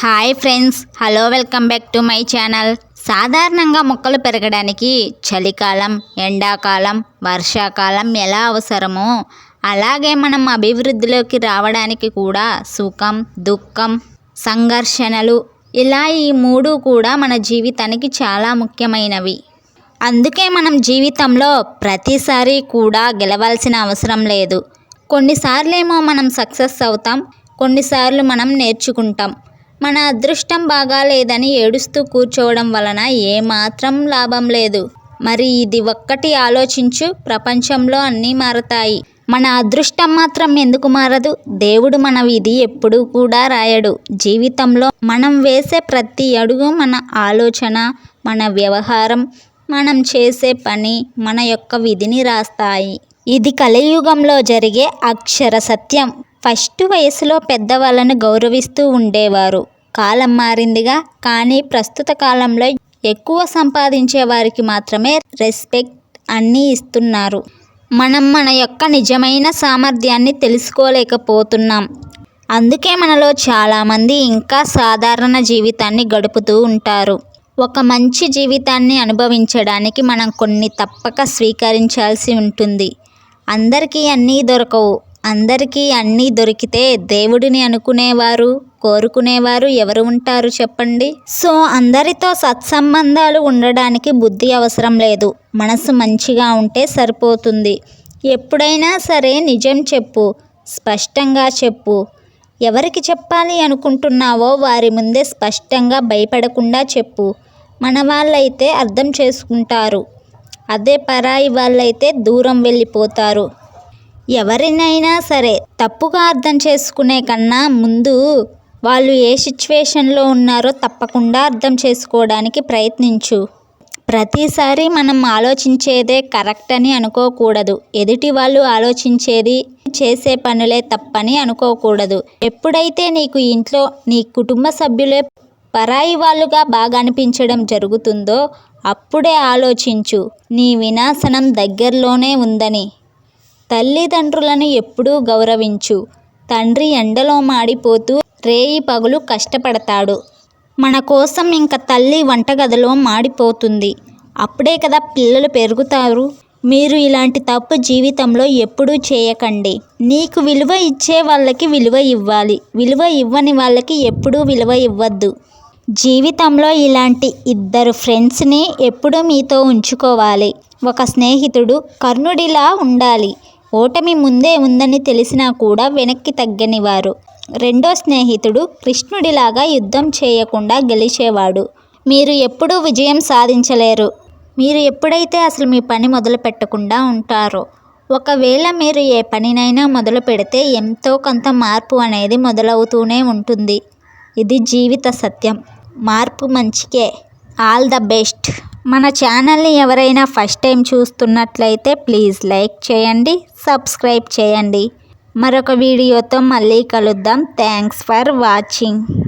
Hi friends hello welcome back to my channel. సాధారణంగా మొక్కలు పెరగడానికి చలికాలం ఎండాకాలం వర్షాకాలం ఎలా అవసరమో అలాగే మనం అభివృద్ధిలోకి రావడానికి కూడా సుఖం దుఃఖం సంఘర్షణలు ఇలా ఈ మూడు కూడా మన జీవితానికి చాలా ముఖ్యమైనవి. అందుకే మనం జీవితంలో ప్రతిసారి కూడా గెలవాల్సిన అవసరం లేదు. కొన్నిసార్లేమో మనం సక్సెస్ అవుతాం కొన్నిసార్లు మనం నేర్చుకుంటాం. మన అదృష్టం బాగాలేదని ఏడుస్తూ కూర్చోవడం వలన ఏమాత్రం లాభం లేదు. మరి ఇది ఒక్కటి ఆలోచించు ప్రపంచంలో అన్నీ మారతాయి. మన అదృష్టం మాత్రం ఎందుకు మారదు? దేవుడు మన విధి ఎప్పుడూ కూడా రాయడు. జీవితంలో మనం వేసే ప్రతి అడుగు మన ఆలోచన మన వ్యవహారం మనం చేసే పని మన యొక్క విధిని రాస్తాయి. ఇది కలియుగంలో జరిగే అక్షర సత్యం. ఫస్ట్ వయసులో పెద్దవాళ్ళను గౌరవిస్తూ ఉండేవారు. కాలం మారిందిగా కానీ ప్రస్తుత కాలంలో ఎక్కువ సంపాదించే వారికి మాత్రమే రెస్పెక్ట్ అన్నీ ఇస్తున్నారు. మనం మన యొక్క నిజమైన సామర్థ్యాన్ని తెలుసుకోలేకపోతున్నాం. అందుకే మనలో చాలామంది ఇంకా సాధారణ జీవితాన్ని గడుపుతూ ఉంటారు. ఒక మంచి జీవితాన్ని అనుభవించడానికి మనం కొన్ని తప్పక స్వీకరించాల్సి ఉంటుంది. అందరికీ అన్నీ దొరకవు. అందరికీ అన్నీ దొరికితే దేవుడిని అనుకునేవారు కోరుకునేవారు ఎవరు ఉంటారు చెప్పండి? సో అందరితో సత్సంబంధాలు ఉండడానికి బుద్ధి అవసరం లేదు. మనసు మంచిగా ఉంటే సరిపోతుంది. ఎప్పుడైనా సరే నిజం చెప్పు స్పష్టంగా చెప్పు. ఎవరికి చెప్పాలి అనుకుంటున్నావో వారి ముందే స్పష్టంగా భయపడకుండా చెప్పు. మన వాళ్ళైతే అర్థం చేసుకుంటారు. అదే పరాయి వాళ్ళైతే దూరం వెళ్ళిపోతారు. ఎవరినైనా సరే తప్పుగా అర్థం చేసుకునే కన్నా ముందు వాళ్ళు ఏ సిచ్యువేషన్లో ఉన్నారో తప్పకుండా అర్థం చేసుకోవడానికి ప్రయత్నించు. ప్రతిసారి మనం ఆలోచించేదే కరెక్ట్ అని అనుకోకూడదు. ఎదుటి వాళ్ళు ఆలోచించేది చేసే పనులే తప్పని అనుకోకూడదు. ఎప్పుడైతే నీకు ఇంట్లో నీ కుటుంబ సభ్యులే పరాయి వాళ్ళుగా బాగా అనిపించడం జరుగుతుందో అప్పుడే ఆలోచించు. నీ వినాశనం దగ్గరలోనే ఉందని. తల్లిదండ్రులను ఎప్పుడూ గౌరవించు. తండ్రి ఎండలో మాడిపోతూ రేయి పగులు కష్టపడతాడు. మన కోసం ఇంక తల్లి వంటగదిలో మాడిపోతుంది. అప్పుడే కదా పిల్లలు పెరుగుతారు. మీరు ఇలాంటి తప్పు జీవితంలో ఎప్పుడూ చేయకండి. నీకు విలువ ఇచ్చే వాళ్ళకి విలువ ఇవ్వాలి. విలువ ఇవ్వని వాళ్ళకి ఎప్పుడూ విలువ ఇవ్వద్దు. జీవితంలో ఇలాంటి ఇద్దరు ఫ్రెండ్స్ని ఎప్పుడూ మీతో ఉంచుకోవాలి. ఒక స్నేహితుడు కర్ణుడిలా ఉండాలి. ఓటమి ముందే ఉందని తెలిసినా కూడా వెనక్కి తగ్గనివారు. రెండో స్నేహితుడు కృష్ణుడిలాగా యుద్ధం చేయకుండా గెలిచేవాడు. మీరు ఎప్పుడూ విజయం సాధించలేరు. మీరు ఎప్పుడైతే అసలు మీ పని మొదలు పెట్టకుండా ఉంటారో ఒకవేళ మీరు ఏ పనినైనా మొదలు పెడితే ఎంతో కొంత మార్పు అనేది మొదలవుతూనే ఉంటుంది. ఇది జీవిత సత్యం. మార్పు మంచికే. All the best. మన ఛానల్ని ఎవరైనా ఫస్ట్ టైం చూస్తున్నట్లయితే ప్లీజ్ లైక్ చేయండి సబ్స్క్రైబ్ చేయండి. మరొక వీడియోతో మళ్ళీ కలుద్దాం. Thanks for watching.